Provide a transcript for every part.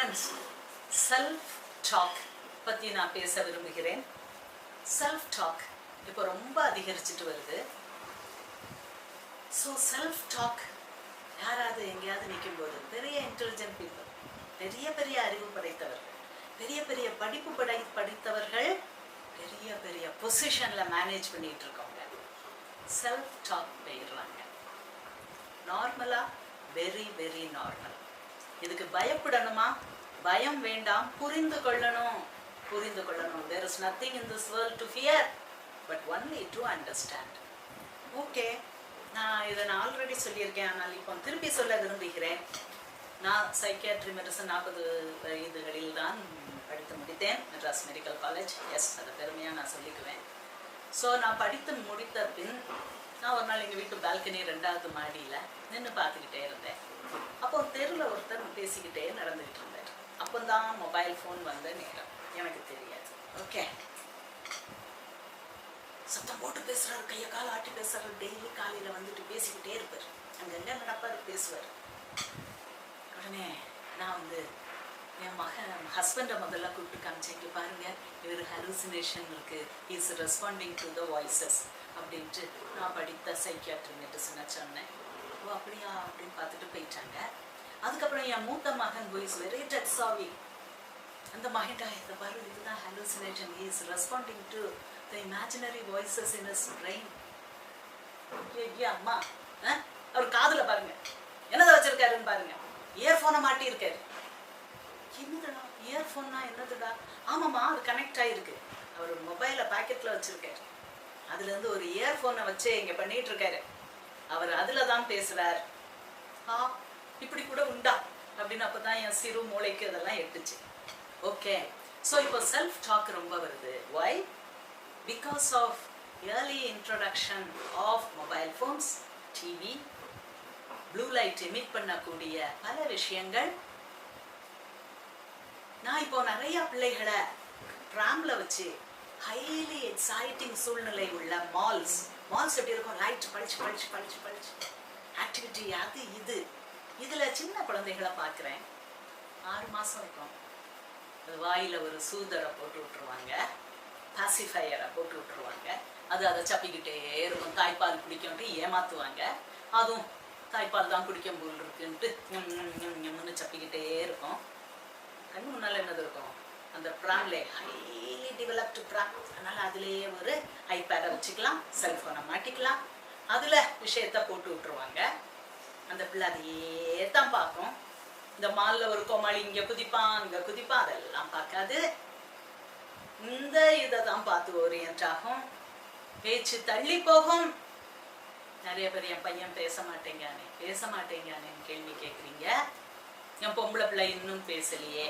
Friends self talk பற்றி நான் பேச விரும்புகிறேன். செல்ஃப் டாக் இப்போ ரொம்ப அதிகரிச்சுட்டு வருது. ஸோ செல்ஃப் டாக் யாராவது எங்கேயாவது நிற்கும்போது பெரிய இன்டெலிஜென்ட் பீப்புள் பெரிய பெரிய அறிவு படைத்தவர்கள் பெரிய பெரிய படிப்பு படை படித்தவர்கள் பெரிய பெரிய பொசிஷனில் மேனேஜ் பண்ணிட்டு இருக்கவங்க. செல்ஃப் டாக் போயிடுறாங்க நார்மலா வெரி வெரி நார்மல் இதுக்கு பயப்படணுமா? பயம் வேண்டாம். புரிந்து கொள்ளணும். புரிந்து கொள்ளணும். There is nothing in this world to fear but only to understand okay நான் இதை நான் ஆல்ரெடி சொல்லியிருக்கேன். ஆனால் இப்போ திருப்பி சொல்ல விரும்புகிறேன். நான் சைக்கியாட்ரி மெடிசன் நாற்பது வயதுகளில் தான் படித்து முடித்தேன். மெட்ராஸ் மெடிக்கல் காலேஜ் எஸ் அதை பெருமையாக நான் சொல்லிக்குவேன். ஸோ நான் படித்து முடித்த பின் நான் ஒரு நாள் எங்கள் வீட்டு பால்கனி ரெண்டாவது மாடியில் நின்று பார்த்துக்கிட்டே இருந்தேன். அப்போ தெருவில் ஒருத்தர் பேசிக்கிட்டே நடந்துக்கிட்டு இருந்தார். அப்போ தான் மொபைல் ஃபோன் வந்த நேரம். எனக்கு தெரியாது. ஓகே சத்தம் போட்டு பேசுகிறாரு கையை கால் ஆட்டி பேசுகிறாரு டெய்லி காலையில் வந்துட்டு பேசிக்கிட்டே இருப்பார். அங்கங்கே நடப்பார் பேசுவார். உடனே நான் வந்து என் மகன் ஹஸ்பண்டை முதல்ல கூப்பிட்டு காமிச்சேன். இங்கே பாருங்க இவர் ஹலூசினேஷன் இருக்கு. Is responding to the voices அப்படின்ட்டு நான் படித்த சைக்கியாட்ரி மெடிசனை சொன்னேன். ஓ அப்படியா? அப்படின்னு பார்த்துட்டு போயிட்டாங்க. அதுக்கப்புறம் என் மூத்த மகன் இஸ் வெரி டெட் சாவி அந்த மகன்டா இந்த பாரு இதுதான் hallucination is responding to the imaginary voices in is brain ஏ அம்மா. அவர் காதுல பாருங்க. என்னதை வச்சிருக்காருன்னு பாருங்க. இயர்ஃபோனை மாட்டி இருக்காரு என்னதுடா? இயர்ஃபோன்னா என்னதுடா? ஆமாம்மா அது கனெக்ட் ஆகிருக்கு அவர் மொபைலை பாக்கெட்டில் வச்சிருக்காரு. அதுலேருந்து ஒரு இயர்ஃபோனை வச்சு இங்கே பண்ணிட்டு இருக்காரு அவர் அதில் தான் பேசுகிறார் ஆ இப்படி கூட உண்டா? அப்படின்னு அப்போ தான் என் சிறு மூளைக்கு அதெல்லாம் எட்டுச்சு. ஓகே ஸோ இப்போ செல்ஃப் டாக் ரொம்ப வருது. Why because of early introduction of mobile phones TV blue light emit பண்ணக்கூடிய பல விஷயங்கள். நான் இப்போ நிறைய பிள்ளைகளை ட்ராம்ல வச்சு ஹைலி எக்ஸைட்டிங் சூழ்நிலை உள்ள மால்ஸ் மால்ஸ் எப்படி இருக்கும்? லைட் பளிச்சு பளிச்சு பளிச்சு பளிச்சு. ஆக்டிவிட்டி அது இது. இதில் சின்ன குழந்தைகளை பார்க்குறேன். ஆறு மாதம் இருக்கும். அது வாயில் ஒரு சூதரை போட்டு விட்டுருவாங்க. பாசிஃபையரை போட்டு விட்டுருவாங்க. அது அதை சப்பிக்கிட்டே இருக்கும் தாய்ப்பால் குடிக்கும்ட்டு ஏமாத்துவாங்க. அதுவும் தாய்ப்பால் தான் குடிக்கும் போல் இருக்குன்ட்டு ஞம் ஞம்னு சப்பிக்கிட்டே இருக்கும். கண்ணு முன்னால் என்னது இருக்கும்? அந்த ப்ரான்ல ஹை டெவலப்டு ப்ரான் அதனால் அதுலேயே ஒரு ஐபேடை வச்சுக்கலாம் செல்ஃபோனை மாட்டிக்கலாம். அதில் விஷயத்த போட்டு விட்ருவாங்க அந்த பிள்ளை அதையே தான் பார்க்கும். இந்த மாலில் ஒரு கோமாளி இங்கே குதிப்பான் இங்கே குதிப்பான் அதெல்லாம் பார்க்காது. இந்த இதை தான் பார்த்து ஓரியன்ட் ஆகும். பேச்சு தள்ளி போகும். நிறைய பேர் என் பையன் பேச மாட்டேங்கானே பேச மாட்டேங்கானேன்னு கேள்வி கேட்குறீங்க. என் பொம்பளை பிள்ளை இன்னும் பேசலையே.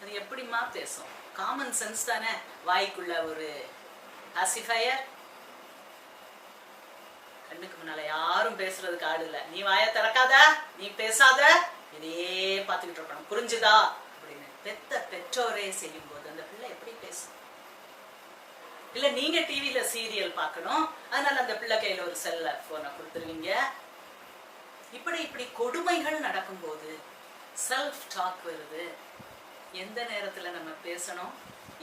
அது எப்படிம்மா பேசும்? காமன் சென்ஸ் தானே? வாய்க்குள்ள ஒரு பாசிஃபையர் கண்ணுக்கு முன்னால யாரும் பேசுறதுக்கு ஆடு இல்லை. நீ வாய திறக்காத நீ பேசாத. இதையே பார்த்துக்கிட்டு இருக்கணும். புரிஞ்சுதா? அப்படின்னு பெத்த பெற்றோரே செய்யும் போது அந்த பிள்ளை எப்படி பேசும்? இல்ல நீங்க டிவில சீரியல் பார்க்கணும். அதனால அந்த பிள்ளை கையில ஒரு செல்ல போனை கொடுத்துருவீங்க. இப்படி இப்படி கொடுமைகள் நடக்கும்போது செல்ஃப் டாக் வருது. எந்த நேரத்துல நம்ம பேசணும்?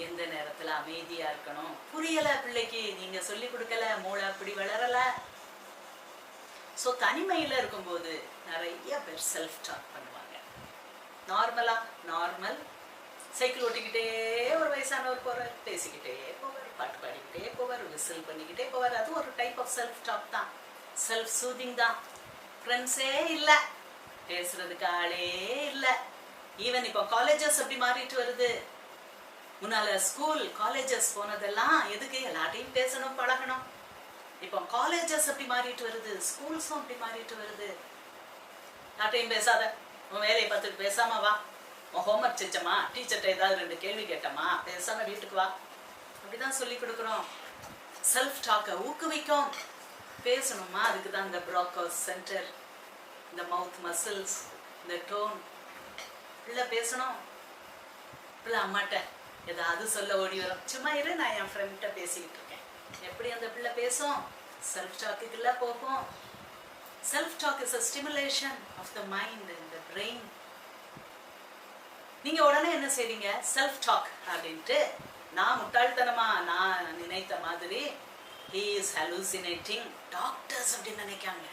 எந்த நேரத்துல அமைதியா இருக்கணும்? புரியல பிள்ளைக்கு நீங்க சொல்லி கொடுக்கல மூளை அப்படி வளரல. ஸோ தனிமையில இருக்கும்போது நிறைய பேர் செல்ஃப் டாக் பண்ணுவாங்க. நார்மலா நார்மல் சைக்கிள் ஓட்டிக்கிட்டே ஒரு வயசானவர் போறார் பேசிக்கிட்டே போவார் பாட்டு பாடிக்கிட்டே போவார் விசில் பண்ணிக்கிட்டே போவார். அது ஒரு டைப் ஆஃப் செல்ஃப் டாக் தான். செல்ஃப் சூதிங் தான் ஃப்ரெண்ட்ஸே இல்லை. பேசுறதுக்கு ஆளே இல்லை. ஈவன் இப்போ காலேஜஸ் அப்படி மாறிட்டு வருது. முன்னால ஸ்கூல் காலேஜஸ் போனதெல்லாம் எதுக்கு? எல்லார்ட்டையும் பேசணும் பழகணும். இப்போ காலேஜஸ் அப்படி மாறிட்டு வருது. ஸ்கூல்ஸும் அப்படி மாறிட்டு வருது. யார்ட்டையும் பேசாத. உன் வேலையை பார்த்துட்டு பேசாம வா. உன் ஹோம்ஒர்க் செஞ்சமா டீச்சர்கிட்ட ஏதாவது ரெண்டு கேள்வி கேட்டமா பேசாம வீட்டுக்கு வா. அப்படிதான் சொல்லி கொடுக்குறோம். செல்ஃப் டாக்கை ஊக்குவிக்கும். பேசணுமா அதுக்கு தான் இந்த ப்ராக்கோஸ் சென்டர் இந்த மவுத் மசில்ஸ் இந்த டோன் பிள்ளை பேசணும்? பிள்ளை அம்மாட்ட ஏதாவது சொல்ல ஓடி வரும். சும்மா இரு நான் என் ஃப்ரெண்ட்கிட்ட பேசிக்கிட்டு இருக்கேன். எப்படி அந்த பிள்ளை பேசும்? செல்ஃப் டாக்குக்குள்ள போகும். Self talk is a stimulation of the mind இந்த பிரெயின் நீங்க உடனே என்ன செய்றீங்க செல்ஃப் டாக் அப்படின்ட்டு. நான் முட்டாள்தனமா நான் நினைத்த மாதிரி. ஹீ இஸ் ஹலூசினேட்டிங் டாக்டர்ஸ் அப்படின்னு நினைக்காங்க.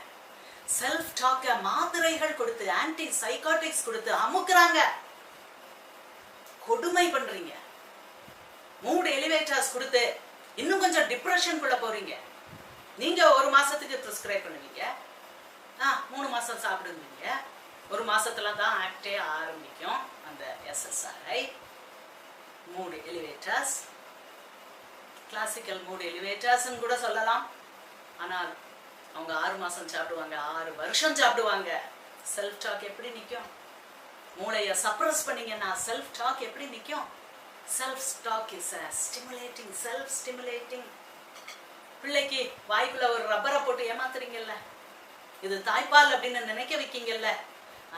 செல்ஃப் டாக்க மாத்திரைகள் கொடுத்து ஆன்டி சைக்காட்டிக்ஸ் கொடுத்து அமுக்குறாங்க. கொடுமை பண்றீங்க. மூடு எலிவேட்டர்ஸ் கொடுத்து இன்னும் கொஞ்சம் டிப்ரெஷனுக்குள்ள போறீங்க. நீங்க ஒரு மாசத்துக்கு ப்ரிஸ்கிரைப் பண்ணுவீங்க. ஆ மூணு மாசம் சாப்பிடுவீங்க. ஒரு மாசத்துல தான் ஆக்டே ஆரம்பிக்கும் அந்த SSRI mood elevators classical mood எலிவேட்டர்ஸ்னு கூட சொல்லலாம். ஆனால் அவங்க ஆறு மாசம் சாப்பிடுவாங்க ஆறு வருஷம் சாப்பிடுவாங்க. செல்ஃப் டாக் எப்படி நிற்கும் மூளையை சப்ரஸ் பண்ணீங்கன்னா செல்ஃப் டாக் எப்படி நிற்கும் self talk is stimulating self stimulating பிள்ளைக்கு வாய்க்குள்ள ஒரு ரப்பரை போட்டு ஏமாத்துறீங்கல்ல? இது தாய்ப்பால் அப்படின்னு நினைக்க வைக்கீங்கல்ல?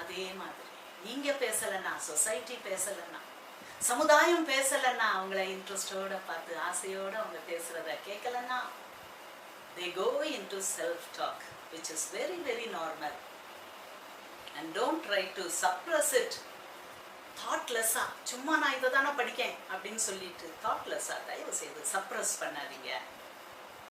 அதே மாதிரி நீங்க பேசலன்னா சொசைட்டி பேசலன்னா சமுதாயம் பேசலன்னா அவங்கள இன்ட்ரெஸ்டோட பார்த்து ஆசையோட அவங்க பேசுறத கேட்கலன்னா they go into self talk which is very very normal and don't try to suppress it தாட்லெஸ்ஸா சும்மா நான் இதை தானே படிக்கேன் அப்படின்னு சொல்லிட்டு தாட்லெஸ்ஸா தயவு செய்து சப்ரஸ் பண்ணாதீங்க